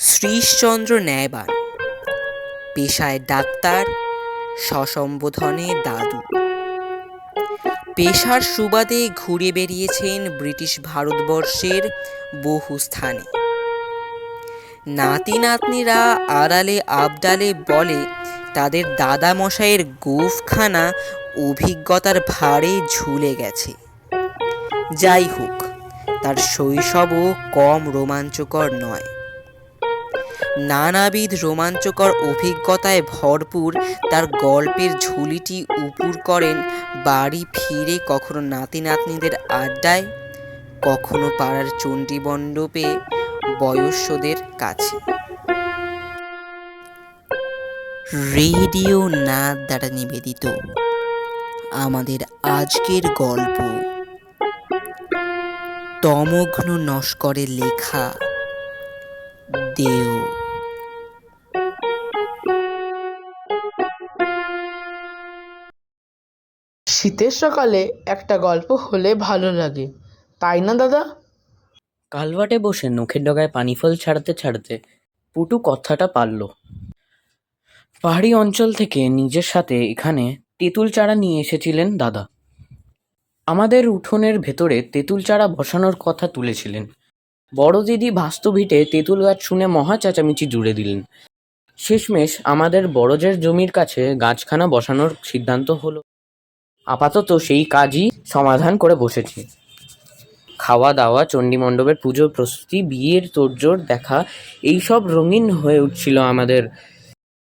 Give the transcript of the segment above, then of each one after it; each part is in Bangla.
শ্রীশচন্দ্র ন্যায়বান। পেশায় ডাক্তার, সসম্বোধনে দাদু। পেশার সুবাদে ঘুরে বেরিয়েছেন ব্রিটিশ ভারতবর্ষের বহু স্থানে। নাতি নাতনিরা আড়ালে আবডালে বলে, তাদের দাদামশাইয়ের গোফখানা অভিজ্ঞতার ভারে ঝুলে গেছে। যাই হোক, তার শৈশবও কম রোমাঞ্চকর নয়। নানাবিধ রোমাঞ্চকর অভিজ্ঞতায় ভরপুর তার গল্পের ঝুলিটি উপুর করেন বাড়ি ফিরে কখনো নাতি নাতনিদের আড্ডায়, কখনো পাড়ার চণ্ডী মণ্ডপে বয়স্কদের কাছে। রেডিও নাদ দ্বারা নিবেদিত আমাদের আজকের গল্প। তমঘ্ন নস্করের লেখা, দেও। শীতের সকালে একটা গল্প হলে ভালো লাগে। তাই না, দাদা? কালভার্টে বসে নখের ডগায় পানি ফল ছাড়তে ছাড়াতে পুটু কথাটা পারল। পাহাড়ি অঞ্চল থেকে নিজের সাথে এখানে তেঁতুল চারা নিয়ে এসেছিলেন দাদা। আমাদের উঠোনের ভেতরে তেঁতুল চারা বসানোর কথা তুলেছিলেন। বড় দিদি বাস্তু ভিটে তেঁতুল গাছ শুনে মহা চেঁচামেচি জুড়ে দিলেন। শেষমেশ আমাদের বড়জের জমির কাছে গাছখানা বসানোর সিদ্ধান্ত হলো। আপাতত সেই কাজই সমাধান করে বসেছি। খাওয়া দাওয়া চণ্ডীমণ্ডপের পুজোর প্রস্তুতি, বিয়ের তোড়জোড় দেখা, এইসব রঙিন হয়ে উঠছিল আমাদের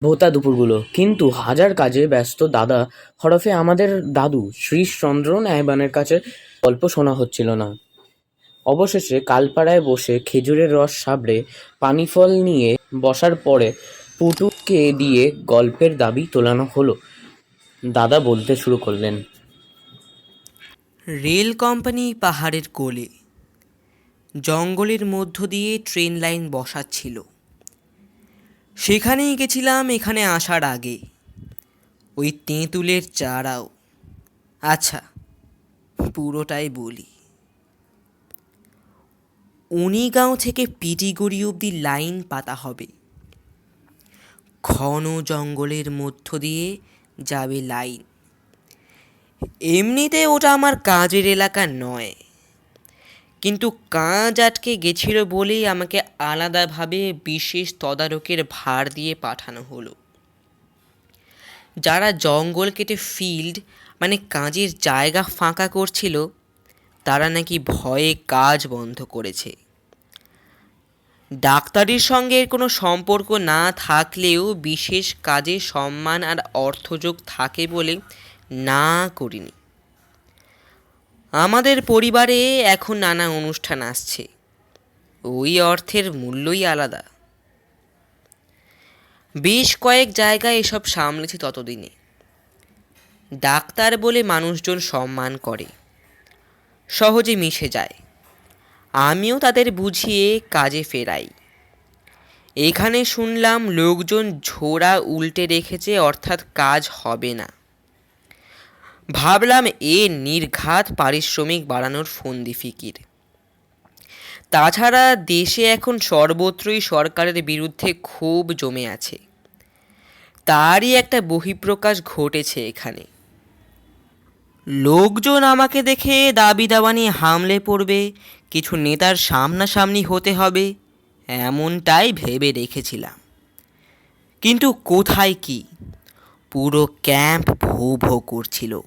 ভোতা দুপুরগুলো। কিন্তু হাজার কাজে ব্যস্ত দাদা, হরফে আমাদের দাদু শ্রীশচন্দ্র ন্যায়বানের কাছে গল্প শোনা হচ্ছিল না। অবশেষে কালপাড়ায় বসে খেজুরের রস সাবড়ে পানিফল নিয়ে বসার পরে পুটুকে দিয়ে গল্পের দাবি তোলানো হলো। দাদা বলতে শুরু করলেন। রেল কোম্পানি পাহাড়ের কোলে। জঙ্গলের মধ্য দিয়ে ট্রেন লাইন বসাচ্ছিল। সেখানেই গেছিলাম এখানে আসার আগে। ওই তেঁতুলের চারাও। আচ্ছা পুরোটাই বলি। উনিগাঁও থেকে পিটিগড়ি অবধি লাইন পাতা হবে। ঘন জঙ্গলের মধ্য দিয়ে যাবে লাইন। এমনিতে ওটা আমার কাজের এলাকা নয়। কিন্তু কাজ আটকে গেছিল বলেই আমাকে আলাদাভাবে বিশেষ তদারকের ভার দিয়ে পাঠানো হলো। যারা জঙ্গল কেটে ফিল্ড মানে কাজের জায়গা ফাঁকা করছিল, তারা নাকি ভয়ে কাজ বন্ধ করেছে। ডাক্তারির সঙ্গে কোনো সম্পর্ক না থাকলেও বিশেষ কাজে সম্মান আর অর্থযোগ থাকে বলে না করিনি। আমাদের পরিবারে এখন নানা অনুষ্ঠান আসছে। ওই অর্থের মূল্যই আলাদা। বেশ কয়েক জায়গায় এসব সামলেছি ততদিনে। ডাক্তার বলে মানুষজন সম্মান করে। সহজে মিশে যায়। আমিও তাদের বুঝিয়ে কাজে ফেরাই। এখানে শুনলাম লোকজন ঝোড়া উল্টে রেখেছে, অর্থাৎ কাজ হবে না। ভাবলাম এ নির্ঘাত পারিশ্রমিক বাড়ানোর ফন্দি ফিকির। তাছাড়া দেশে এখন সর্বত্রই সরকারের বিরুদ্ধে ক্ষোভ জমে আছে। তারই একটা বহিঃপ্রকাশ ঘটেছে এখানে। লোকজন আমাকে দেখে দাবি দাবা নিয়ে হামলে পড়বে। কিছু নেতার সামনাসামনি হতে হবে, এমনটাই ভেবে রেখেছিলাম। কিন্তু কোথায় কি? পুরো ক্যাম্প ভো ভো করছিল।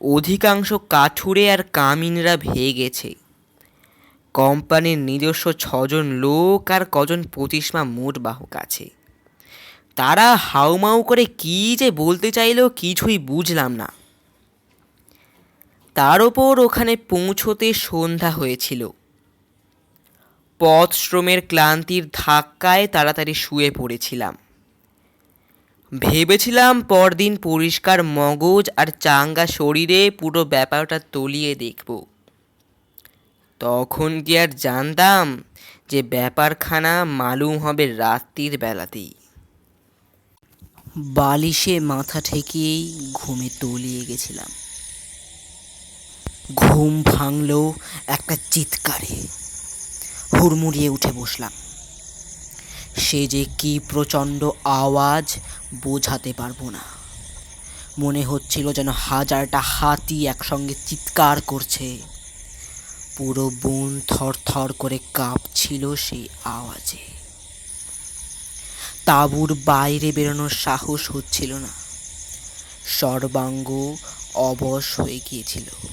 অধিকাংশ কাঠুরে আর কামিনরা ভেয়ে গেছে কোম্পানির নিজস্ব ছজন লোক আর কজন পঁচিশমা মোট বাহক আছে। তারা হাউমাউ করে কী যে বলতে চাইলেও কিছুই বুঝলাম না। তার ওপর ওখানে পৌঁছতে সন্ধ্যা হয়েছিল। পথশ্রমের ক্লান্তির ধাক্কায় তাড়াতাড়ি শুয়ে পড়েছিলাম। ভেবেছিলাম পরদিন পরিষ্কার মগজ আর চাঙ্গা শরীরে পুরো ব্যাপারটা তলিয়ে দেখব। তখন কি আর জানতাম যে ব্যাপারখানা মালুম হবে রাত্রির বেলাতেই। বালিশে মাথা ঠেকিয়েই ঘুমে তলিয়ে গেছিলাম। ঘুম ভাঙল একটা চিৎকারে হুড়মুড়িয়ে উঠে বসলাম। সে যে কি প্রচণ্ড আওয়াজ বোঝাতে পারব না। মনে হচ্ছিল যেন হাজারটা হাতি একসঙ্গে চিৎকার করছে। পুরো বন থরথর করে কাঁপছিল সেই আওয়াজে। তাঁবুর বাইরে বেরোনোর সাহস হচ্ছিল না। সর্বাঙ্গ অবশ হয়ে গিয়েছিল।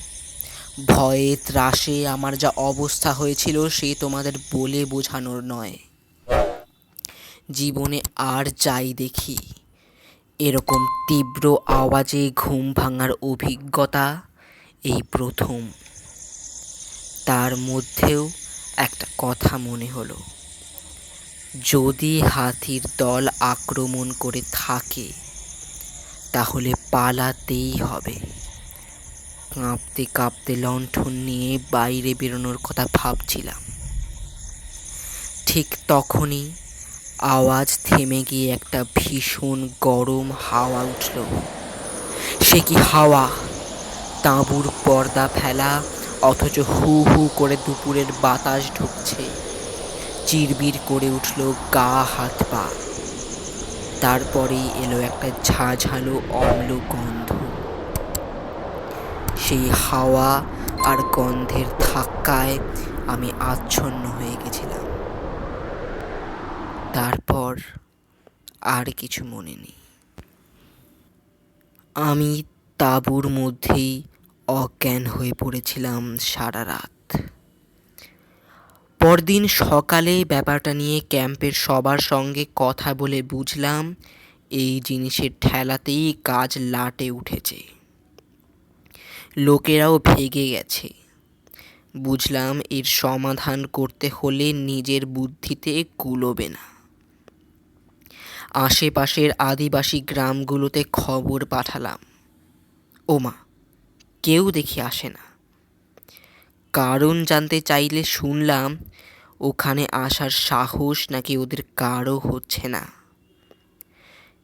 ভয়ে, ত্রাসে আমার যা অবস্থা হয়েছিল সে তোমাদের বলে বোঝানোর নয়। জীবনে আর যাই দেখি। এরকম তীব্র আওয়াজে ঘুম ভাঙার অভিজ্ঞতা এই প্রথম। তার মধ্যেও একটা কথা মনে হলো। যদি হাতির দল আক্রমণ করে থাকে, তাহলে পালাতেই হবে। কাঁপতে কাঁপতে লণ্ঠন নিয়ে বাইরে বেরোনোর কথা ভাবছিলাম। ঠিক তখনই আওয়াজ থেমে গিয়ে একটা ভীষণ গরম হাওয়া উঠল। সে কি হাওয়া? তাঁবুর পর্দা ফেলা, অথচ হু হু করে দুপুরের বাতাস ঢুকছে। চিরবির করে উঠল গা, হাত, পা। তারপরেই এলো একটা ঝাঝালো অম্ল গন্ধ সেই হাওয়া আর গন্ধের ধাক্কায় আমি আচ্ছন্ন হয়ে গেছিলাম। তারপর আর কিছু মনে নেই। আমি তাঁবুর মধ্যেই অজ্ঞান হয়ে পড়েছিলাম সারা রাত। পরদিন সকালে ব্যাপারটা নিয়ে ক্যাম্পের সবার সঙ্গে কথা বলে বুঝলাম, এই জিনিসের ঠেলাতেই কাজ লাটে উঠেছে। লোকেরাও ভেগে গেছে। বুঝলাম এর সমাধান করতে হলে নিজের বুদ্ধিতে কুলোবে না। আশেপাশের আদিবাসী গ্রামগুলোতে খবর পাঠালাম। ওমা, কেউ দেখি আসে না। কারণ জানতে চাইলে শুনলাম, ওখানে আসার সাহস নাকি ওদের কারও হচ্ছে না।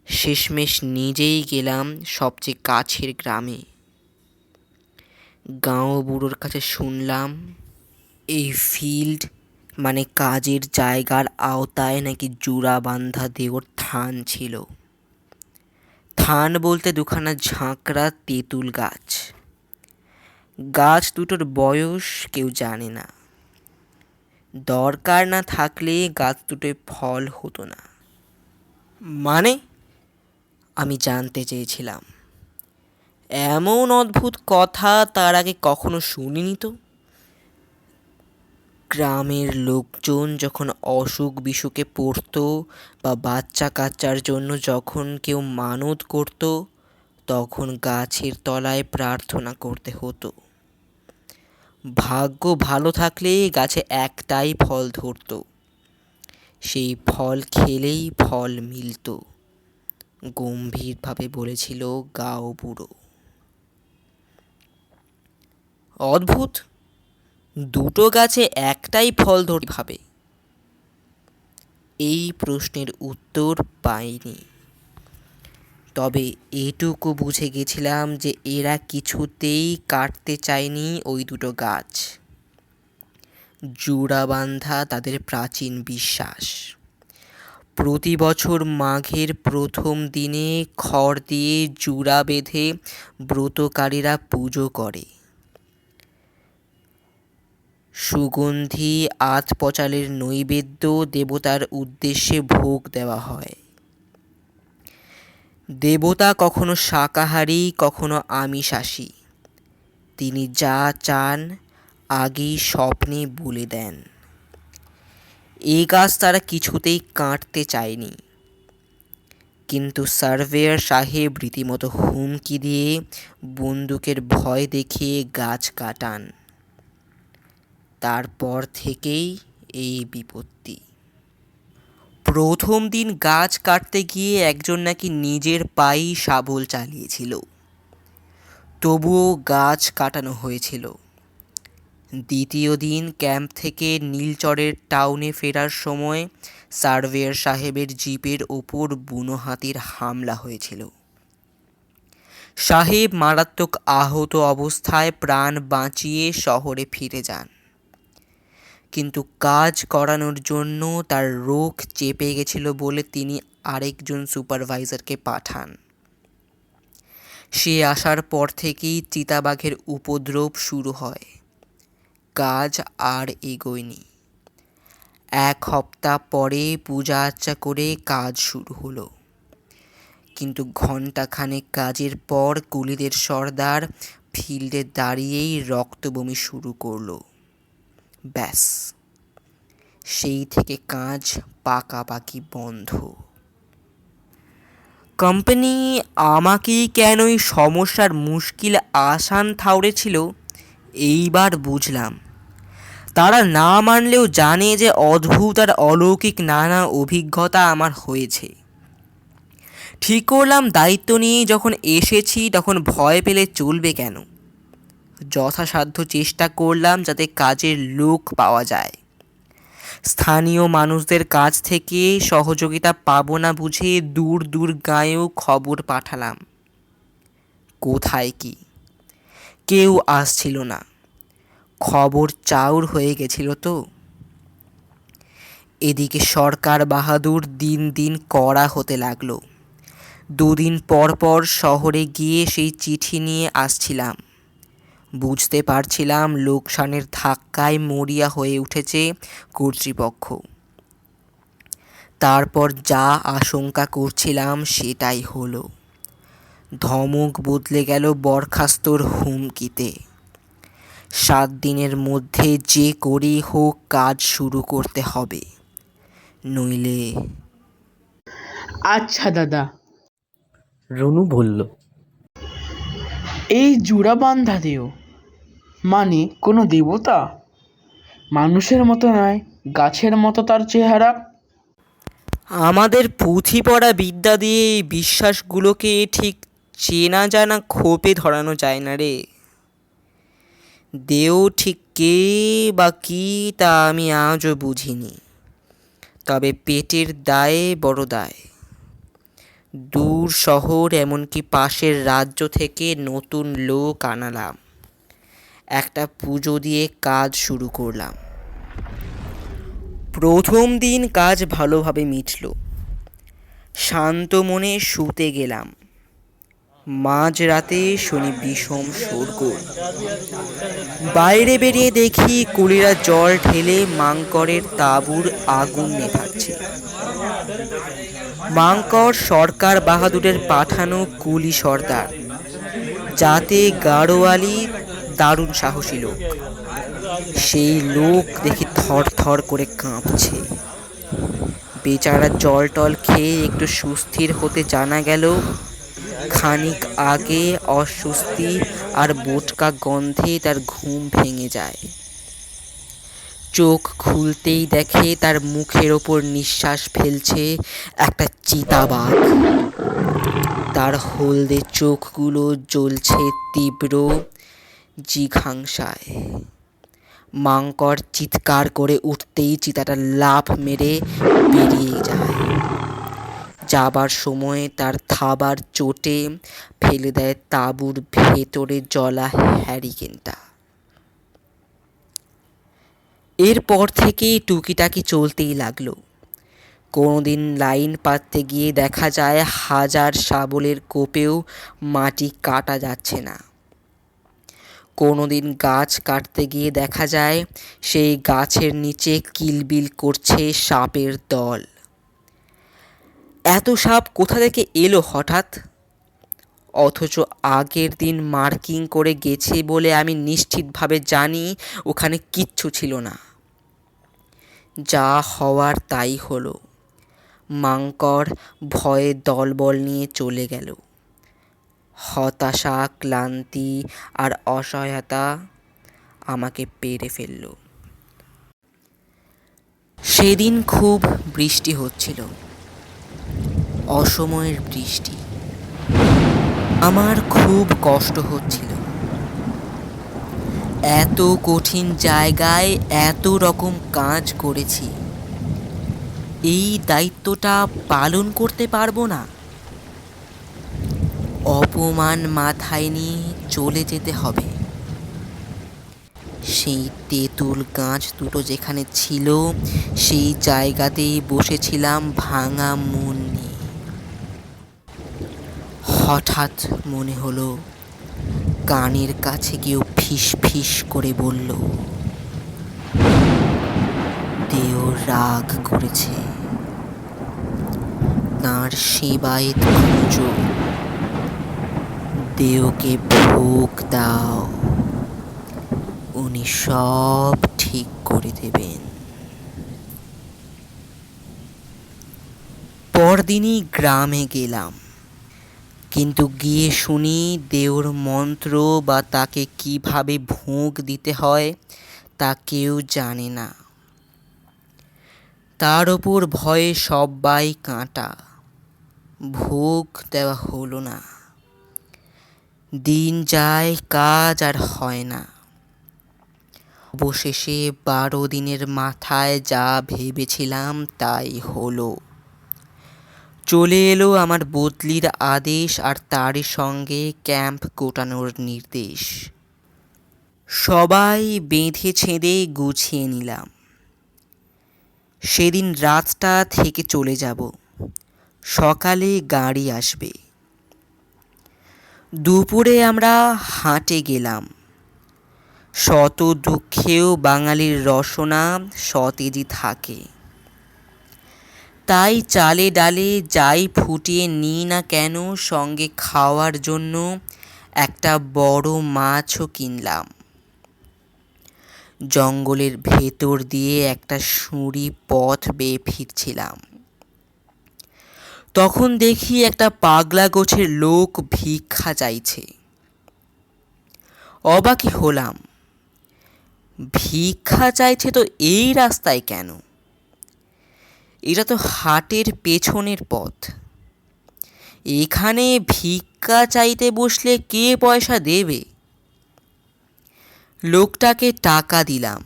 শেষমেশ নিজেই গেলাম সবচেয়ে কাছের গ্রামে। গাঁও বুড়োর কাছে শুনলাম, এই ফিল্ড মানে কাজের জায়গার আওতায় নাকি জোড়া বান্ধা দেওর থান ছিল। থান বলতে দুখানা ঝাঁকড়া তেঁতুল গাছ। গাছ দুটোর বয়স কেউ জানে না। দরকার না থাকলে গাছ দুটোয় ফল হতো না। মানে আমি জানতে চেয়েছিলাম। এমন অদ্ভুত কথা তার আগে কখনো শুনিনি তো? গ্রামের লোকজন যখন অসুখ বিসুখে পড়তো বা বাচ্চা কাচ্চার জন্য যখন কেউ মানত করত, তখন গাছের তলায় প্রার্থনা করতে হতো। ভাগ্য ভালো থাকলে গাছে একটাই ফল ধরতো। সেই ফল খেলেই ফল মিলত, গম্ভীরভাবে বলেছিল গাও বুড়ো। অদ্ভুত। দুটো গাছে একটাই ফল ধরে ভাবে। এই প্রশ্নের উত্তর পাইনি। তবে এটুকু বুঝে গেছিলাম যে এরা কিছুতেই কাটতে চায়নি ওই দুটো গাছ। জোড়া বান্ধা তাদের প্রাচীন বিশ্বাস। প্রতি বছর মাঘের প্রথম দিনে খড় দিয়ে জুড়া বেঁধে ব্রতকারীরা পুজো করে। সুগন্ধি আত পচালের নৈবেদ্য দেবতার উদ্দেশ্যে ভোগ দেওয়া হয়। দেবতা কখনো শাকাহারী, কখনো আমিষাশী। তিনি যা চান, আগেই স্বপ্নে বলে দেন। এই গাছ তারা কিছুতেই কাটতে চায়নি। কিন্তু সার্ভেয়ার সাহেব রীতিমতো হুমকি দিয়ে বন্দুকের ভয় দেখিয়ে গাছ কাটান। তারপর থেকেই এই বিপত্তি। প্রথম দিন গাছ কাটতে গিয়ে একজন নাকি নিজের পায়েই শাবল চালিয়েছিল। তবুও গাছ কাটানো হয়েছিল। দ্বিতীয় দিন ক্যাম্প থেকে নীলচরের টাউনে ফেরার সময় সার্ভেয়ার সাহেবের জিপের ওপর বুনো হাতির হামলা হয়েছিল। সাহেব মারাত্মক আহত অবস্থায় প্রাণ বাঁচিয়ে শহরে ফিরে যান। কিন্তু কাজ করানোর জন্য তার রোগ চেপে গেছিল বলে তিনি আরেকজন সুপারভাইজারকে পাঠান। সে আসার পর থেকেই চিতাবাঘের উপদ্রব শুরু হয়। কাজ আর এগোয়নি। এক সপ্তাহ পরে পূজা আর্চা করে কাজ শুরু হলো। কিন্তু ঘণ্টাখানেক কাজের পর কুলিদের সর্দার ফিল্ডে দাঁড়িয়েই রক্তবমি শুরু করল। ব্যাস, সেই থেকে কাজ পাকাপাকি বন্ধ। কোম্পানি আমাকেই কেন সমস্যার মুশকিল আসান ঠাউরেছিল এইবার বুঝলাম। তারা না মানলেও জানে যে অদ্ভুত আর অলৌকিক নানা অভিজ্ঞতা আমার হয়েছে। ঠিক করলাম দায়িত্ব নিয়ে যখন এসেছি, তখন ভয় পেলে চলবে কেন? যথাসাধ্য চেষ্টা করলাম যাতে কাজের লোক পাওয়া যায়। স্থানীয় মানুষদের কাছ থেকে সহযোগিতা পাবো না বুঝে দূর দূর গাঁয়েও খবর পাঠালাম। কোথায় কি? কেউ আসছিল না। খবর চাউর হয়ে গেছিল তো। এদিকে সরকার বাহাদুর দিন দিন কড়া হতে লাগল। দুদিন পর পর শহরে গিয়ে সেই চিঠি নিয়ে আসছিলাম। বুঝতে পারছিলাম লোকসানের ধাক্কায় মরিয়া হয়ে উঠেছে কর্তৃপক্ষ। তারপর যা আশঙ্কা করছিলাম সেটাই হলো ধমক বদলে গেল বরখাস্তর হুমকিতে। সাত দিনের মধ্যে যে করেই হোক কাজ শুরু করতে হবে নইলে আচ্ছা দাদা। রনু বলল এই জোড়া বান্ধা দেও মানে কোনো দেবতা? মানুষের মতো নয়, গাছের মতো তার চেহারা। আমাদের পুঁথি পড়া বিদ্যা দিয়ে এই বিশ্বাসগুলোকে ঠিক চেনা জানা খোপে ধরানো যায় না রে। দেও ঠিক কে বা কী তা আমি আজও বুঝিনি। তবে পেটের দায়ে বড় দায়। দূর শহর, এমনকি পাশের রাজ্য থেকে নতুন লোক আনালাম। একটা পুজো দিয়ে কাজ শুরু করলাম। প্রথম দিন কাজ ভালোভাবে মিটল। শান্ত মনে শুতে গেলাম। মাঝরাতে শুনি বিষম শোরগোল বাইরে বেরিয়ে দেখি কুলিরা জল ঢেলে মাংকরের তাঁবুর আগুন নেভাচ্ছে। মাংকর সরকার বাহাদুরের পাঠানো কুলি সর্দার, যাতে গাড়োয়ালি দারুণ সাহসী লোক। সেই লোক দেখি থর থর করে কাঁপছে। বেচারা জল টল খেয়ে একটু সুস্থির হতে জানা গেল, খানিক আগে অস্বস্তি আর বোটকা গন্ধে তার ঘুম ভেঙে যায়। চোখ খুলতেই দেখে তার মুখের ওপর নিঃশ্বাস ফেলছে একটা চিতাবাঘ। তার হলদে চোখগুলো জ্বলছে তীব্র জিঘাংসায়। মাংকর চিৎকার করে উঠতেই চিতাটা লাফ মেরে বেরিয়ে যায়। যাবার সময় তার থাবার চোটে ফেলে দেয় তাঁবুর ভেতরে জলা হ্যারিকেনটা। এরপর থেকেই টুকিটাকি চলতেই লাগল। কোনোদিন লাইন পাততে গিয়ে দেখা যায় হাজার শাবলের কোপেও মাটি কাটা যাচ্ছে না। কোনোদিন গাছ কাটতে গিয়ে দেখা যায় সেই গাছের নিচে কিলবিল করছে সাপের দল। এত সাপ কোথা থেকে এলো হঠাৎ? অথচ আগের দিন মার্কিং করে গেছে বলে আমি নিশ্চিতভাবে জানি ওখানে কিচ্ছু ছিল না। যা হওয়ার তাই হলো। মাংকর ভয়ে দলবল নিয়ে চলে গেল। হতাশা, ক্লান্তি আর অসহায়তা আমাকে পেরে ফেলল। সেদিন খুব বৃষ্টি হচ্ছিল। অসময়ের বৃষ্টি। আমার খুব কষ্ট হচ্ছিল। এত কঠিন জায়গায় এত রকম কাজ করেছি। এই দায়িত্বটা পালন করতে পারব না। অপমান মাথায় নিয়ে চলে যেতে হবে। সেই তেঁতুল গাছ দুটো যেখানে ছিল, সেই জায়গাতেই বসেছিলাম ভাঙা মন নিয়ে। হঠাৎ মনে হলো, কানের কাছে কেউ ফিস ফিস করে বলল দেও রাগ করেছে। তাঁর সেবায়েত খুঁজো দেওকে ভোগ দাও। উনি সব ঠিক করে দেবেন। পরদিনই গ্রামে গেলাম। কিন্তু গিয়ে শুনি দেওর মন্ত্র বা তাকে কীভাবে ভোগ দিতে হয় তা কেউ জানে না। তার ওপর ভয়ে সবাই কাঁটা। ভোগ দেওয়া হলো না। দিন যায়, কাজ আর হয় না। অবশেষে বারো দিনের মাথায় যা ভেবেছিলাম তাই হলো। চলে এলো আমার বদলির আদেশ আর তারই সঙ্গে ক্যাম্প গোটানোর নির্দেশ। সবাই বেঁধে ছেঁদে গুছিয়ে নিলাম। সেদিন রাতটা থেকে চলে যাব। সকালে গাড়ি আসবে। দুপুরে আমরা হাটে গেলাম। শত দুঃখেও বাঙালির রসনা সতেজই থাকে। তাই চালে ডালে যাই ফুটিয়ে নিই না কেন সঙ্গে খাওয়ার জন্য একটা বড় মাছও কিনলাম। জঙ্গলের ভেতর দিয়ে একটা সুঁড়ি পথ বেয়ে ফিরছিলাম। তখন দেখি একটা পাগলা গোছের লোক ভিক্ষা চাইছে। অবাকই হলাম। ভিক্ষা চাইছে তো এই রাস্তায় কেন? এটা তো হাটের পেছনের পথ। এখানে ভিক্ষা চাইতে বসলে কে পয়সা দেবে? লোকটাকে টাকা দিলাম।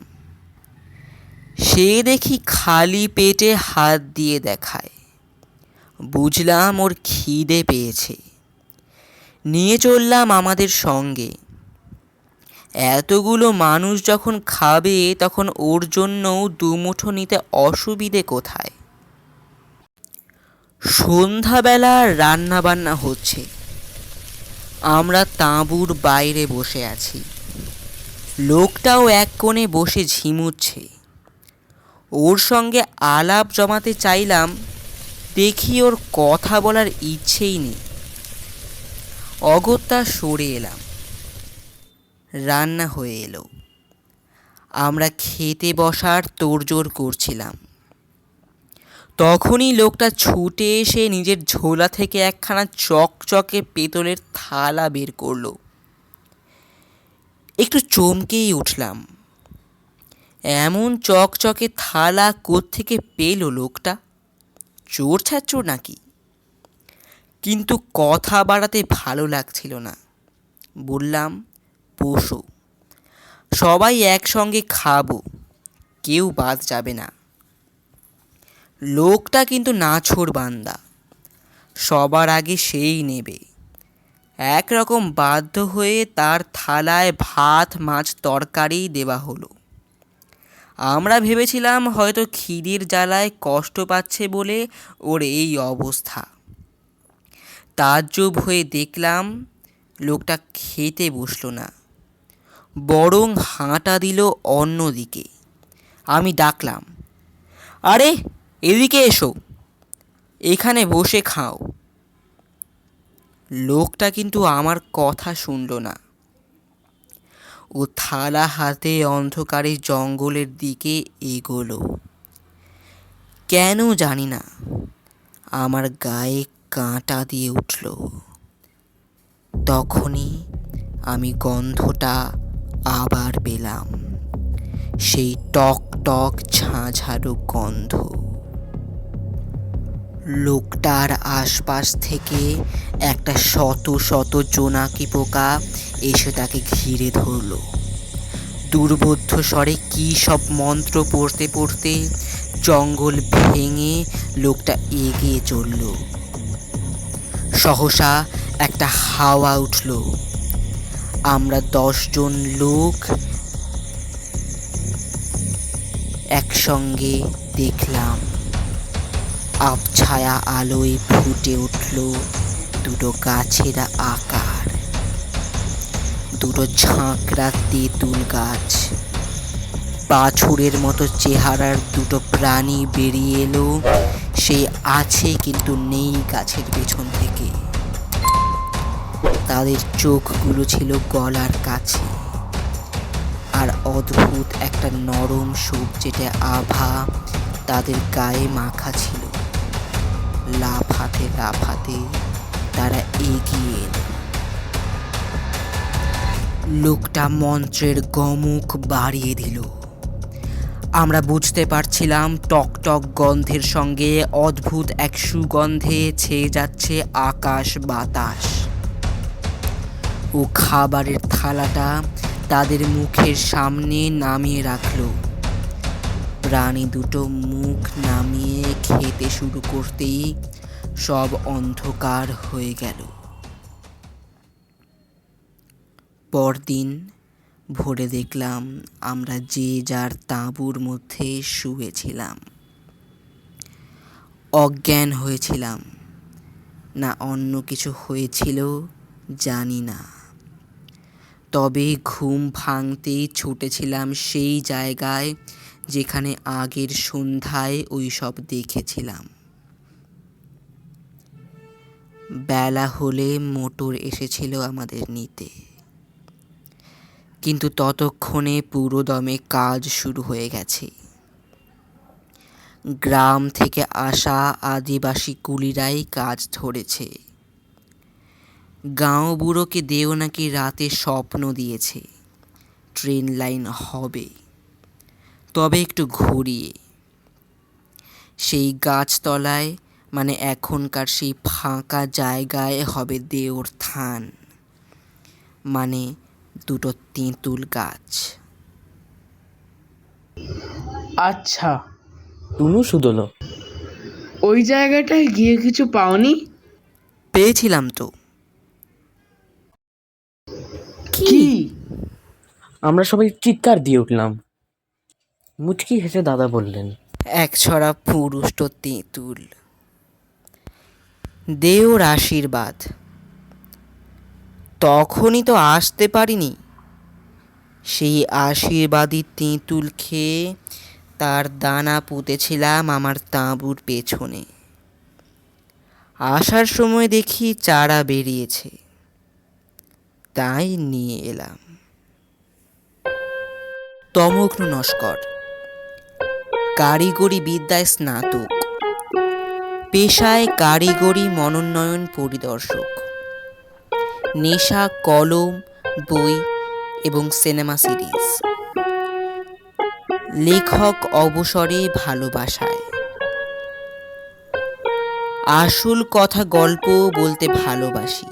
সে দেখি খালি পেটে হাত দিয়ে দেখায়। বুঝলাম ওর খিদে পেয়েছে। নিয়ে চললাম আমাদের সঙ্গে। এতগুলো মানুষ যখন খাবে তখন ওর জন্যও দুমুঠো নিতে অসুবিধে কোথায়? সন্ধ্যাবেলা রান্না বান্না হচ্ছে। আমরা তাঁবুর বাইরে বসে আছি। লোকটাও এক কোণে বসে ঝিমুচ্ছে। ওর সঙ্গে আলাপ জমাতে চাইলাম, দেখি ওর কথা বলার ইচ্ছেই নেই। অগত্যা সরে এলাম। রান্না হয়ে এলো। আমরা খেতে বসার তোড়জোড় করছিলাম। তখনই লোকটা ছুটে এসে নিজের ঝোলা থেকে একখানা চকচকে পেতলের থালা বের করল। একটু চমকেই উঠলাম। এমন চকচকে থালা কোত্থেকে পেল লোকটা? চোর ছাচ্চোর নাকি? কিন্তু কথা বাড়াতে ভালো লাগছিল না। বললাম, বসো। সবাই একসঙ্গে খাব। কেউ বাদ যাবে না। লোকটা কিন্তু নাছোড় বান্দা। সবার আগে সেই নেবে। একরকম বাধ্য হয়ে তার থালায় ভাত, মাছ, তরকারি দেওয়া হলো। আমরা ভেবেছিলাম হয়তো খিদের জ্বালায় কষ্ট পাচ্ছে বলে ওর এই অবস্থা। তাজ্জব হয়ে দেখলাম লোকটা খেতে বসল না। বরং হাঁটা দিল অন্যদিকে। আমি ডাকলাম, আরে এদিকে এসো, এখানে বসে খাও। লোকটা কিন্তু আমার কথা শুনল না। ও থালা হাতে অন্ধকারে জঙ্গলের দিকে এগোলো। কেন জানি না, আমার গায়ে কাঁটা দিয়ে উঠল। তখনই আমি গন্ধটা আবার পেলাম, সেই টক টক ঝাঁঝালো গন্ধ। লোকটার আশপাশ থেকে একটা শত শত জোনাকি পোকা এসে তাকে ঘিরে ধরল। দুর্বোধ্য স্বরে কী সব মন্ত্র পড়তে পড়তে জঙ্গল ভেঙে লোকটা এগিয়ে চলল। সহসা একটা হাওয়া উঠল। আমরা দশজন লোক একসঙ্গে দেখলাম। আবছায়া আলোয় ফুটে উঠল দুটো গাছের আকার। দুটো ঝাঁকড়া তেঁতুল গাছ। বাছুরের মতো চেহারার দুটো প্রাণী বেরিয়ে এলো। সে আছে কিন্তু নেই গাছের পেছন থেকে। তাদের চোখগুলো ছিল গলার কাছে। আর অদ্ভুত একটা নরম সবজেটে আভা তাদের গায়ে মাখা ছিল। লাফাতে লাফাতে তারা এগিয়ে এলো। লোকটা মন্ত্রের গমুখ বাড়িয়ে দিল। আমরা বুঝতে পারছিলাম টক টক গন্ধের সঙ্গে অদ্ভুত এক সুগন্ধে ছেয়ে যাচ্ছে আকাশ বাতাস। ও খাবারের থালাটা তাদের মুখের সামনে নামিয়ে রাখল। প্রাণী দুটো নামিয়ে খেতে শুরু করতেই সব অন্ধকার হয়ে গেল। পরদিন ভোরে দেখলাম আমরা যে যার তাঁবুর মধ্যে শুয়েছিলাম। অজ্ঞান হয়েছিলাম। না অন্য কিছু হয়েছিল, জানি না। তবে ঘুম ভাঙতেই ছুটেছিলাম সেই জায়গায় যেখানে আগের সন্ধ্যায় ওই সব দেখেছিলাম। বেলা হলে মোটর এসেছিল আমাদের নিতে। কিন্তু ততক্ষণে পুরো দমে কাজ শুরু হয়ে গেছে। গ্রাম থেকে আসা আদিবাসী কুলিরাই কাজ ধরেছে। গাঁও বুড়োকে দেও নাকি রাতে স্বপ্ন দিয়েছে, ট্রেন লাইন হবে। তবে একটু ঘুরিয়ে। সেই গাছতলায় মানে এখনকার সেই ফাঁকা জায়গায় হবে দেওর থান মানে দুটো তেঁতুল গাছ। আচ্ছা। টুনু শুধলো ওই জায়গাটায় গিয়ে কিছু পাওনি? পেয়েছিলাম তো। কি? আমরা সবাই চিৎকার দিয়ে উঠলাম। মুচকি হেসে দাদা বললেন, এক ছড়া পুরুষ্ট তেঁতুল। দেওর আশীর্বাদ। তখনই তো আসতে পারিনি। সেই আশীর্বাদী তেঁতুল খেয়ে তার দানা পুঁতেছিলাম আমার তাঁবুর পেছনে। আসার সময় দেখি চারা বেরিয়েছে। তাই নিয়ে এলাম। তমগ্ন নস্কর। কারিগরি বিদ্যায় স্নাতক। পেশায় কারিগরি মনোন্নয়ন পরিদর্শক। নেশা, কলম, বই এবং সিনেমা সিরিজ। লেখক অবসরে ভালোবাসায়। আসল কথা গল্প বলতে ভালোবাসি।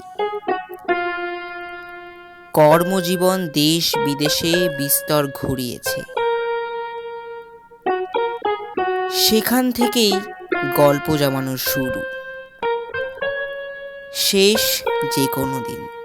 কর্মজীবন দেশ বিদেশে বিস্তর ঘুরিয়েছে। সেখান থেকেই গল্প জমানোর শুরু। শেষ যে কোনো দিন।